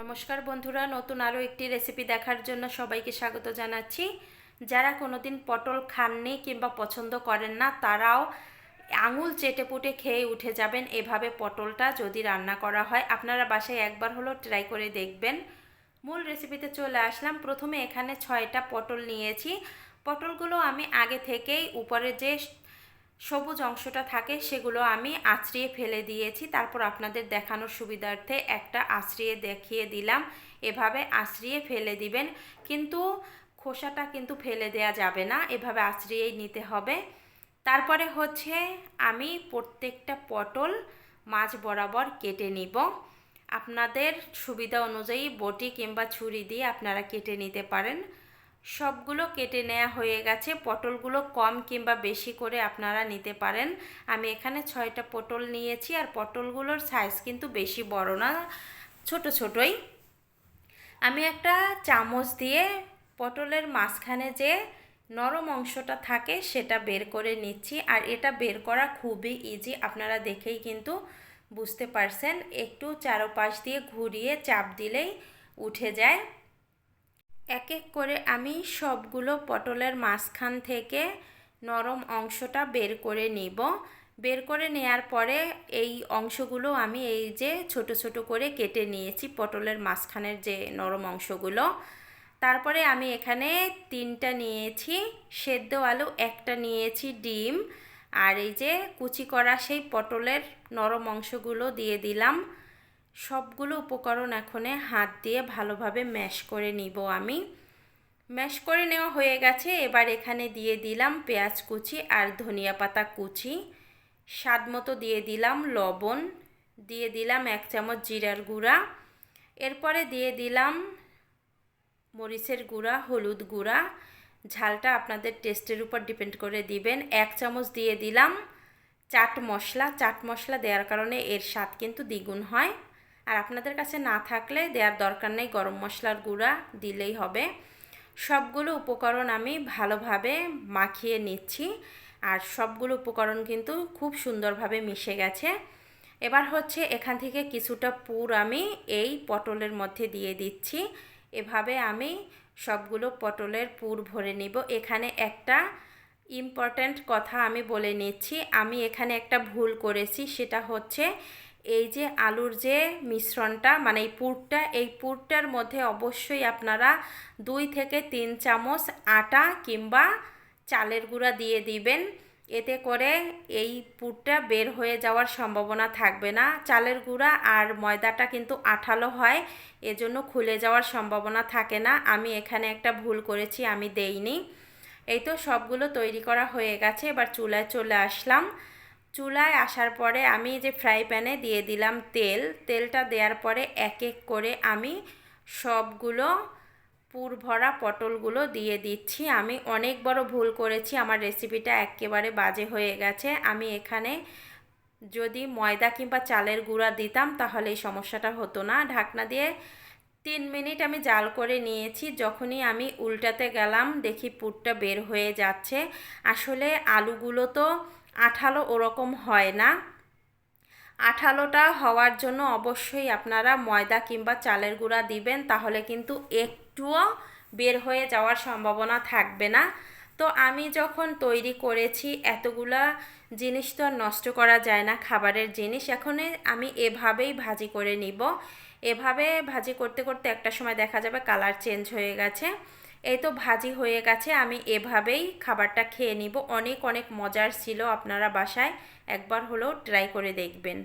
নমস্কার বন্ধুরা, নতুন আরও একটি রেসিপি দেখার জন্য সবাইকে স্বাগত জানাচ্ছি। যারা কোনোদিন পটল খাননি কিংবা পছন্দ করেন না, তারাও আঙুল চেটে পুটে খেয়ে উঠে যাবেন এভাবে পটলটা যদি রান্না করা হয়। আপনারা বাসায় একবার হলো ট্রাই করে দেখবেন। মূল রেসিপিতে চলে আসলাম। প্রথমে এখানে ছয়টা পটল নিয়েছি। পটলগুলো আমি আগে থেকেই উপরে যে সবুজ অংশটা থাকে, সেগুলো আমি আঁচড়িয়ে ফেলে দিয়েছি। তারপর আপনাদের দেখানোর সুবিধার্থে একটা আঁচড়িয়ে দেখিয়ে দিলাম। এভাবে আঁচড়িয়ে ফেলে দিবেন, কিন্তু খোসাটা কিন্তু ফেলে দেয়া যাবে না, এভাবে আঁচড়িয়েই নিতে হবে। তারপরে হচ্ছে আমি প্রত্যেকটা পটল মাছ বরাবর কেটে নিব। আপনাদের সুবিধা অনুযায়ী বটি কিংবা ছুরি দিয়ে আপনারা কেটে নিতে পারেন। সবগুলো কেটে নেওয়া হয়ে গেছে। পটলগুলো কম কিংবা বেশি করে আপনারা নিতে পারেন। আমি এখানে ছয়টা পটল নিয়েছি আর পটলগুলোর সাইজ কিন্তু বেশি বড় না, ছোট ছোটই। আমি একটা চামচ দিয়ে পটলের মাঝখানে যে নরম অংশটা থাকে সেটা বের করে নিচ্ছি আর এটা বের করা খুবই ইজি আপনারা দেখেই কিন্তু বুঝতে পারছেন। একটু চারোপাশ দিয়ে ঘুরিয়ে চাপ দিলেই উঠে যায়। এক এক করে আমি সবগুলো পটলের মাঝখান থেকে নরম অংশটা বের করে নিব। বের করে নেয়ার পরে এই অংশগুলো আমি এই যে ছোট ছোট করে কেটে নিয়েছি পটলের মাঝখানের যে নরম অংশগুলো। তারপরে আমি এখানে তিনটা নিয়েছি, সেদ্ধ আলু একটা নিয়েছি ডিম। আর এই যে কুচি করা সেই পটলের নরম অংশগুলো দিয়ে দিলাম। সবগুলো উপকরণ এখনে হাত দিয়ে ভালোভাবে ম্যাশ করে নিব আমি। ম্যাশ করে নেওয়া হয়ে গেছে, এবার এখানে দিয়ে দিলাম পেঁয়াজ কুচি আর ধনিয়া পাতা কুচি। স্বাদ মতো দিয়ে দিলাম লবণ, দিয়ে দিলাম এক চামচ জিরার গুঁড়া। এরপরে দিয়ে দিলাম মরিচের গুঁড়া, হলুদ গুঁড়া। ঝালটা আপনাদের টেস্টের উপর ডিপেন্ড করে দিবেন। এক চামচ দিয়ে দিলাম চাট মশলা। চাট মশলা দেওয়ার কারণে এর স্বাদ কিন্তু দ্বিগুণ হয়। আর আপনাদের কাছে না থাকলে দেওয়ার দরকার নেই, গরম মশলার গুঁড়া দিলেই হবে। সবগুলো উপকরণ আমি ভালোভাবে মাখিয়ে নিচ্ছি আর সবগুলো উপকরণ কিন্তু খুব সুন্দরভাবে মিশে গেছে। এবার হচ্ছে এখান থেকে কিছুটা পুর আমি এই পটলের মধ্যে দিয়ে দিচ্ছি। এভাবে আমি সবগুলো পটলের পুর ভরে নিব। এখানে একটা ইম্পর্ট্যান্ট কথা আমি বলে নিচ্ছি। আমি এখানে একটা ভুল করেছি, সেটা হচ্ছে এই যে আলুর যে মিশ্রণটা মানে এই পুরটা, এই পুরটার মধ্যে অবশ্যই আপনারা দুই থেকে তিন চামচ আটা কিংবা চালের গুঁড়া দিয়ে দিবেন। এতে করে এই পুরটা বের হয়ে যাওয়ার সম্ভাবনা থাকবে না। চালের গুঁড়া আর ময়দাটা কিন্তু আঠালো হয়, এজন্য খুলে যাওয়ার সম্ভাবনা থাকে না। আমি এখানে একটা ভুল করেছি, আমি দেইনি। এই তো সবগুলো তৈরি করা হয়ে গেছে, এবার চুলায় চলে আসলাম। চুলায় আসার পরে আমি যে ফ্রাই প্যানে দিয়ে দিলাম তেল, তেলটা দেওয়ার পরে এক এক করে আমি সবগুলো পুর ভরা পটলগুলো দিয়ে দিচ্ছি। আমি অনেক বড় ভুল করেছি, আমার রেসিপিটা একেবারে বাজে হয়ে গেছে। আমি এখানে যদি ময়দা কিংবা চালের গুঁড়া দিতাম তাহলে এই সমস্যাটা হতো না। ঢাকনা দিয়ে তিন মিনিট আমি জাল করে নিয়েছি। যখনই আমি উল্টাতে গেলাম, দেখি পুরটা বের হয়ে যাচ্ছে। আসলে আলুগুলো তো আঠালো ওরকম হয় না। আঠালোটা হওয়ার জন্য অবশ্যই আপনারা ময়দা কিংবা চালের গুঁড়া দিবেন, তাহলে কিন্তু একটুও বের হয়ে যাওয়ার সম্ভাবনা থাকবে না। তো আমি যখন তৈরি করেছি, এতগুলা জিনিস তো আর নষ্ট করা যায় না, খাবারের জিনিস। এখন আমি এভাবেই ভাজি করে নিব। এভাবে ভাজি করতে করতে একটা সময় দেখা যাবে কালার চেঞ্জ হয়ে গেছে। এই তো ভাজি হয়ে গেছে, আমি এভাবেই খাবারটা খেয়ে নিব। অনেক অনেক মজার ছিল আপনারা বাসায়, একবার হলেও ট্রাই করে দেখবেন।